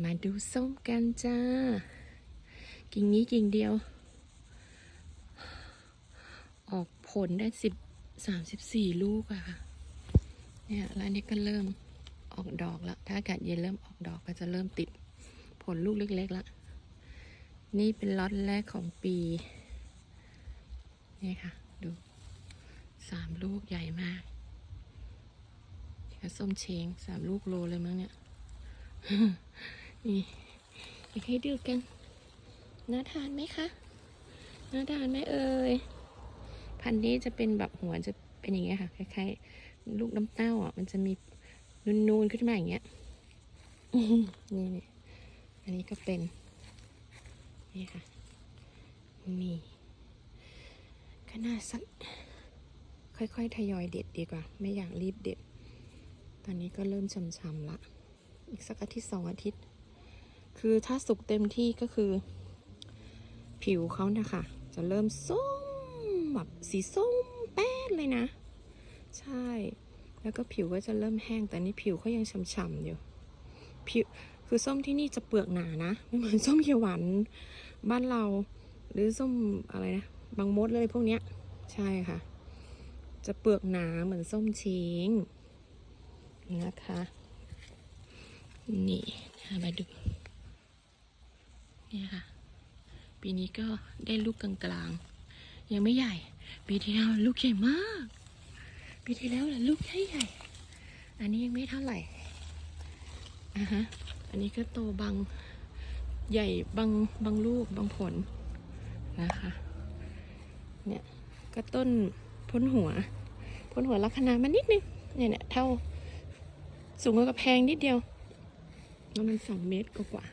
มาดูส้มกันจ้า กิ่งนี้กิ่งเดียว ออกผลได้สิบสามสิบสี่ลูกอะค่ะ เนี่ยแล้วนนี้ก็เริ่มออกดอกแล้ว ถ้าอากาศเย็นเริ่มออกดอกก็จะเริ่มติดผลลูกเล็กๆแล้วนี่เป็นล็อตแรกของปี นี่ค่ะ ดูสามลูกใหญ่มากส้มเชงสามลูกโลเลยมั้งเนี่ย นี่อยากให้ดูกัน น่าทานไหมคะ น่าทานไหมเอ่ย พันธุ์นี้จะเป็นแบบหัวจะเป็นอย่างเงี้ยค่ะ คล้ายๆ ลูกน้ำเต้าอะ มันจะมีนูนๆขึ้นมาอย่างเงี้ย นี่นี่อันนี้ก็เป็น นี่ค่ะ นี่ก็น่าสัก ค่อยๆ ทยอยเด็ดดีกว่า ไม่อยากรีบเด็ด ตอนนี้ก็เริ่มช้ำๆละ อีกสักอาทิตย์สองอาทิตย์ คือถ้าสุกเต็มที่ก็คือ ผิวเขานะคะ จะเริ่มส้มแบบสีส้มแป้ดเลยนะ ใช่ แล้วก็ผิวก็จะเริ่มแห้งแต่นี่ผิวเขายังฉ่ำๆอยู่ ผิวคือส้มที่นี่จะเปลือกหนานะไม่เหมือนส้มเขียวหวานบ้านเรา หรือส้มอะไรนะบางมดเลยพวกเนี้ย ใช่ค่ะ จะเปลือกหนาเหมือนส้มช้งนะคะ นี่มาดู เนี่ยค่ะ ปีนี้ก็ได้ลูกกลางๆ ยังไม่ใหญ่ ปีที่แล้วลูกใหญ่มาก ปีที่แล้วแหละลูกใหญ่ใหญ่ อันนี้ยังไม่เท่าไหร่อะฮะ อันนี้ก็โตบางใหญ่บางบางลูกบางผลนะคะ เนี่ยก็ต้นพ้นหัว พ้นหัวลักษณะมันนิดนึง เนี่ยเนี่ยเท่าสูงกว่ากระแพงนิดเดียวแล้วมันสองเมตรกว่า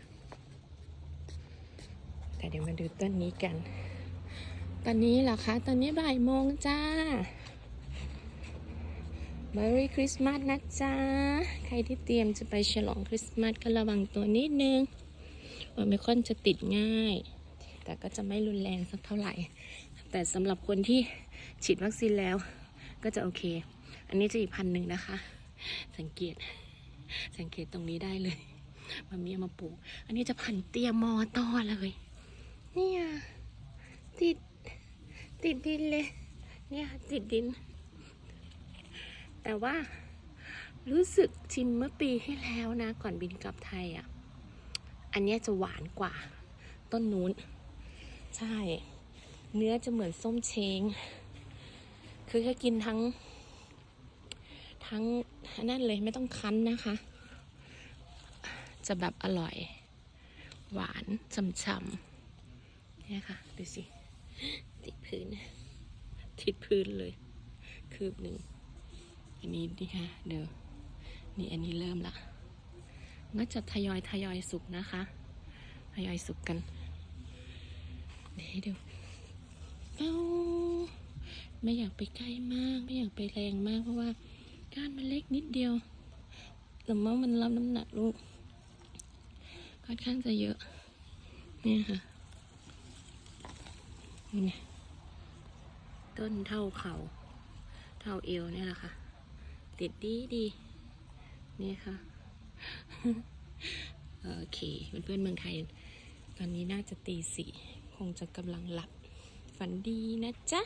แต่เดี๋ยวมาดูต้นนี้กัน ตอนนี้เหรอคะ ตอนนี้บ่ายโมงจ้า Merry Christmas นะจ๊ะ ใครที่เตรียมจะไปฉลองคริสต์มาสก็ระวังตัวนิดนึงโอมิครอนจะติดง่าย แต่ก็จะไม่รุนแรงสักเท่าไหร่ แต่สำหรับคนที่ฉีดวัคซีนแล้วก็จะโอเค อันนี้จะอีกพันหนึ่งนะคะ สังเกต สังเกตตรงนี้ได้เลย มันมีมาปลูก อันนี้จะพันเตียมอต้อเลย เนี่ยติด ติดดินเลย เนี่ยติดดิน แต่ว่ารู้สึกชิมเมื่อปีที่แล้วนะ ก่อนบินกลับไทยอะ อันนี้จะหวานกว่า ต้นนู้น ใช่ เนื้อจะเหมือนส้มเชง คือแค่กินทั้ง ทั้งนั่นเลยไม่ต้องคั้นนะคะ จะแบบอร่อย หวานช่ำๆ เนี่ยค่ะ ดูสิ ติดพื้น ติดพื้นเลย คืบหนึ่ง อันนี้ดิค่ะ เดี๋ยวนี่อันนี้เริ่มละก็จะทยอยทยอยสุกนะคะ ทยอยสุกกันเดี๋ยวดูเอ้าไม่อยากไปใกล้มาก ไม่อยากไปแรงมากเพราะว่าก้านมันเล็กนิดเดียวแต่ว่ามันรับน้ำหนักลูกค่อนข้างจะเยอะ เนี่ยค่ะ นี่ไงต้นเท่าเขาเท่าเอวเนี่ยแหละค่ะ ติดดีดีนี่ค่ะ โอเคเพื่อนๆเมืองไทย ตอนนี้น่าจะตีสี่คงจะกำลังหลับ ฝันดีนะจ๊ะ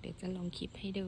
เดี๋ยวจะลองคลิปให้ดู